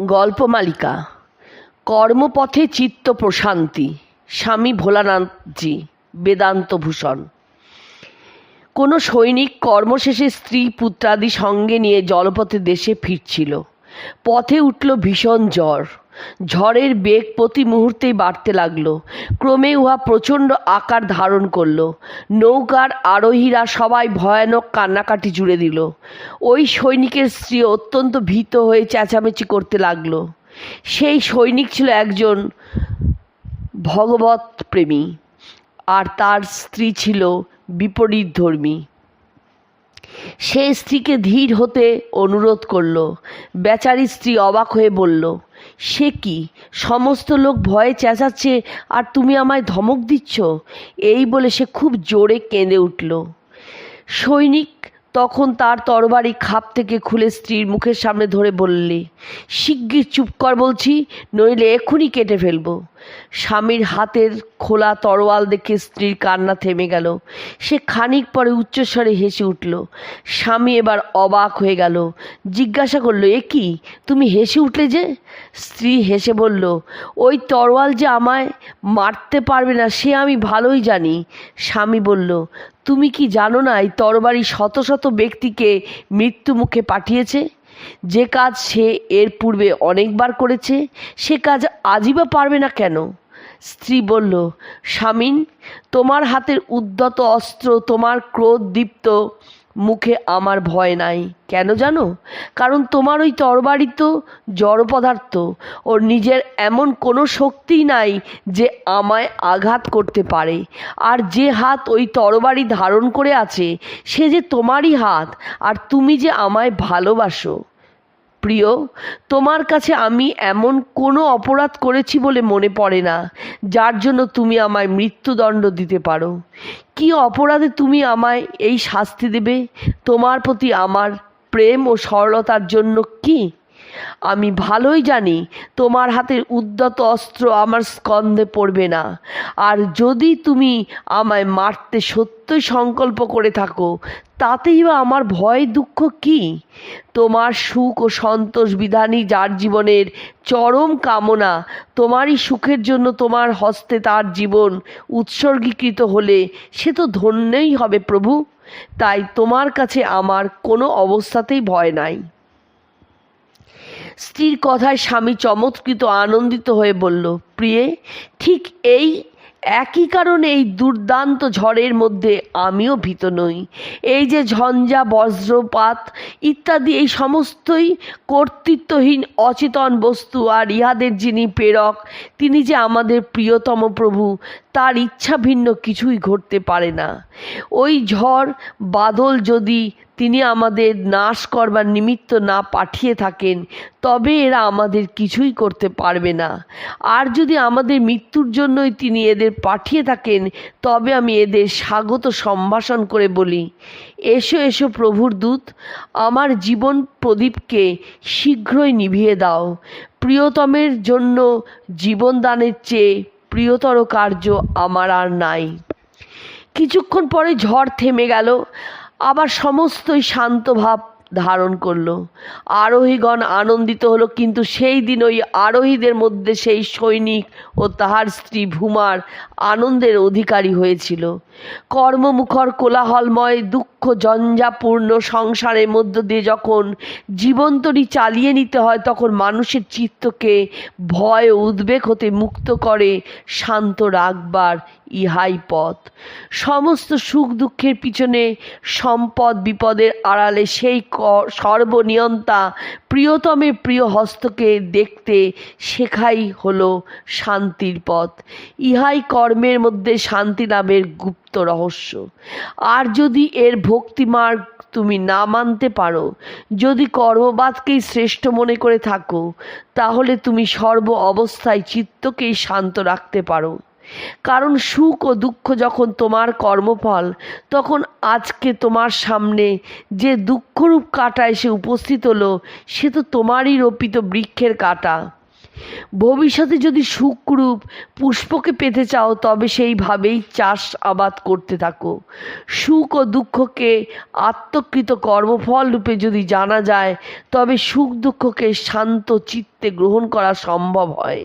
গল্পমালিকা কর্মপথে চিত্ত প্রশান্তি, স্বামী ভোলানাথজি, বেদান্ত ভূষণ। কোনো সৈনিক কর্মশেষে স্ত্রী পুত্রাদি সঙ্গে নিয়ে জলপথে দেশে ফিরছিল। পথে উঠল ভীষণ ঝড় ঝড়ের বেগ প্রতি মুহূর্তেই বাড়তে লাগল। ক্রমে উহা প্রচণ্ড আকার ধারণ করল। নৌকার আরোহীরা সবাই ভয়ানক কান্নাকাটি জুড়ে দিল। ওই সৈনিকের স্ত্রী অত্যন্ত ভীত হয়ে চেঁচামেচি করতে লাগল। সেই সৈনিক ছিল একজন ভগবত প্রেমী আর তার স্ত্রী ছিল বিপরীত ধর্মী সে স্ত্রীকে ধীর হতে অনুরোধ করল। বেচারি স্ত্রী অবাক হয়ে বলল সে কি? সমস্ত লোক ভয়ে চেঁচাচ্ছে, আর তুমি আমায় ধমক দিচ্ছ? এই বলে সে খুব জোরে কেঁদে উঠল। সৈনিক তখন তার তরবারি খাপ থেকে খুলে স্ত্রীর মুখের সামনে ধরে বললে, শিগগির চুপ কর বলছি, নইলে এক্ষুনি কেটে ফেলব। স্বামীর হাতের খোলা তরোয়াল দেখে স্ত্রীর কান্না থেমে গেল। সে খানিক পরে উচ্চস্বরে হেসে উঠল। স্বামী এবার অবাক হয়ে গেল। জিজ্ঞাসা করল, এ কি? তুমি হেসে উঠলে যে? স্ত্রী হেসে বলল, ওই তরোয়াল যে আমায় মারতে পারবে না, সে আমি ভালোই জানি। স্বামী বলল, তুমি কি জানো না এই তরবারি শত শত ব্যক্তিকে মৃত্যু মুখে পাঠিয়েছে? যে কাজ সে এর পূর্বে অনেকবার করেছে, সে কাজ আজই বা পারবে না কেন? স্ত্রী বলল, স্বামীন, তোমার হাতের উদ্যত অস্ত্র, তোমার ক্রোধ দীপ্ত মুখে আমার ভয় নাই। কেন জানো? কারণ তোমার ওই তরবারি তো জড় পদার্থ, ওর নিজের এমন কোনো শক্তি নাই যে আমায় আঘাত করতে পারে। আর যে হাত ওই তরবারি ধারণ করে আছে, সে যে তোমারই হাত, আর তুমি যে আমায় ভালোবাসো। প্রিয়, তোমার কাছে আমি এমন কোনো অপরাধ করেছি বলে মনে পড়ে না, যার জন্য তুমি আমায় মৃত্যুদণ্ড দিতে পারো। কি অপরাধে তুমি আমায় এই শাস্তি দেবে? তোমার প্রতি আমার প্রেম ও সরলতার জন্য কি আমি ভালোই জানি তোমার হাতের উদ্যত অস্ত্র আমার স্কন্ধে পড়বে না। আর যদি তুমি আমায় মারতে সত্যই সংকল্প করে থাকো, তাতেই বা আমার ভয় দুঃখ কি? তোমার সুখ ও সন্তোষ বিধানই যার জীবনের চরম কামনা, তোমারই সুখের জন্য তোমার হস্তে তার জীবন উৎসর্গীকৃত হলে সে তো ধন্যই হবে প্রভু। তাই তোমার কাছে আমার কোনো অবস্থাতেই ভয় নাই। স্ত্রীর কথায় স্বামী চমৎকৃত আনন্দিত হয়ে বলল, প্রিয়ে, ঠিক এই একই কারণে এই দুর্দান্ত ঝড়ের মধ্যে আমিও ভীত নই। এই যে ঝঞ্ঝা, বজ্রপাত ইত্যাদি, এই সমস্তই কর্তৃত্বহীন, অচেতন বস্তু আর ইহাদের যিনি প্রেরক, তিনি যে আমাদের প্রিয়তম প্রভু, তার ইচ্ছা ভিন্ন কিছুই ঘটতে পারে না। ওই ঝড়, বাদল যদি তিনি আমাদের নাশ করবার নিমিত্ত না পাঠিয়ে থাকেন, তবে এরা আমাদের কিছুই করতে পারবে না। আর যদি আমাদের মৃত্যুর জন্যই তিনি এদের পাঠিয়ে থাকেন, তবে আমি এদের স্বাগত সম্ভাষণ করে বলি। এসো এসো প্রভুর দূত, আমার জীবন প্রদীপকে শীঘ্রই নিভিয়ে দাও। প্রিয়তমের জন্য জীবনদানের চেয়ে প্রিয়তর কার্য আমার আর নাই। কিছুক্ষণ পরে ঝড় থেমে গেল। আবার সমস্তই শান্ত ভাব ধারণ করল। আরোহীগণ আনন্দিত হলো, কিন্তু সেই দিন ওই আরোহীদের মধ্যে সেই সৈনিক ও তাহার স্ত্রী ভূমার আনন্দের অধিকারী হয়েছিল। কর্মমুখর কোলাহলময় দুঃখ জঞ্জাপূর্ণ সংসারের মধ্য দিয়ে যখন জীবন্তরী চালিয়ে নিতে হয়, তখন মানুষের চিত্তকে ভয় উদ্বেগ হতে মুক্ত করে শান্ত রাখবার ইহাই পথ। সমস্ত সুখ দুঃখের পিছনে সম্পদ বিপদের আড়ালে সেই সর্বনিয়ন্তা প্রিয়তমের প্রিয় হস্তকে দেখতে শেখাই হলো শান্তির পথ। ইহাই কর্মের মধ্যে শান্তি লাভের গুপ্ত রহস্য। আর যদি এর ভক্তিমার্গ তুমি না মানতে পারো, যদি কর্মবাদকেই শ্রেষ্ঠ মনে করে থাকো, তাহলে তুমি সর্ব অবস্থায় চিত্তকেই শান্ত রাখতে পারো। কারণ সুখ ও দুঃখ যখন তোমার কর্মফল, তখন আজকে তোমার সামনে যে দুঃখরূপ কাটা এসে উপস্থিত হলো, সে তো তোমারই রোপিত বৃক্ষের কাটা। ভবিষ্যতে যদি সুখরূপ পুষ্পকে পেতে চাও, তবে সেইভাবেই চাষ আবাদ করতে থাকো। সুখ ও দুঃখকে আত্মকৃত কর্মফল রূপে যদি জানা যায়, তবে সুখ দুঃখকে শান্ত চিত্তে গ্রহণ করা সম্ভব হয়।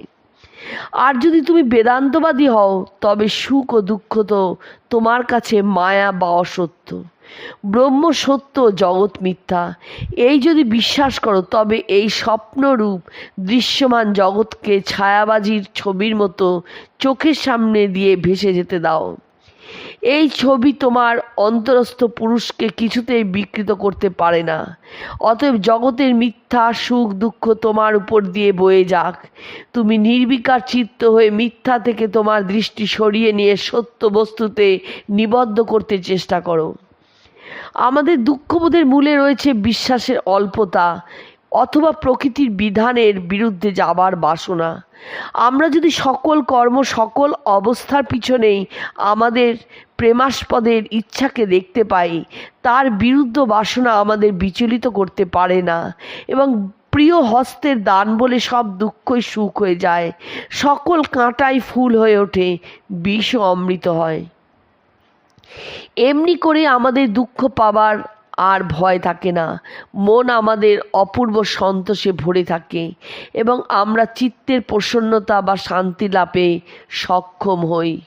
আর যদি তুমি বেদান্তবাদী হও, তবে সুখ ও দুঃখ তো তোমার কাছে মায়া বা অসত্য। ব্রহ্ম সত্য, জগৎ মিথ্যা। এই যদি বিশ্বাস করো, তবে এই স্বপ্নরূপ দৃশ্যমান জগৎকে ছায়াবাজির ছবির মতো চোখের সামনে দিয়ে ভেসে যেতে দাও। এই ছবি তোমার অন্তরস্থ পুরুষকে কিছুতেই বিকৃত করতে পারে না। অতএব জগতের মিথ্যা, সুখ, দুঃখ তোমার উপর দিয়ে বয়ে যাক। তুমি নির্বিকার চিত্ত হয়ে মিথ্যা থেকে তোমার দৃষ্টি সরিয়ে নিয়ে সত্য বস্তুতে নিবদ্ধ করতে চেষ্টা করো। আমাদের দুঃখবোধের মূলে রয়েছে বিশ্বাসের অল্পতা। অথবা প্রকৃতির বিধানের বিরুদ্ধে যাবার বাসনা। আমরা যদি সকল কর্ম, সকল অবস্থার পিছনেই আমাদের প্রেমাস্পদের ইচ্ছাকে দেখতে পাই, তার বিরুদ্ধ বাসনা আমাদের বিচলিত করতে পারে না এবং প্রিয় হস্তের দান বলে সব দুঃখই সুখ হয়ে যায়। সকল কাঁটাই ফুল হয়ে ওঠে, বিষ অমৃত হয়। এমনি করে আমাদের দুঃখ পাবার আর ভয় থাকে না। মন আমাদের অপূর্ব সন্তোষে ভরে থাকে এবং আমরা চিত্তের প্রসন্নতা বা শান্তি লাভে সক্ষম হই।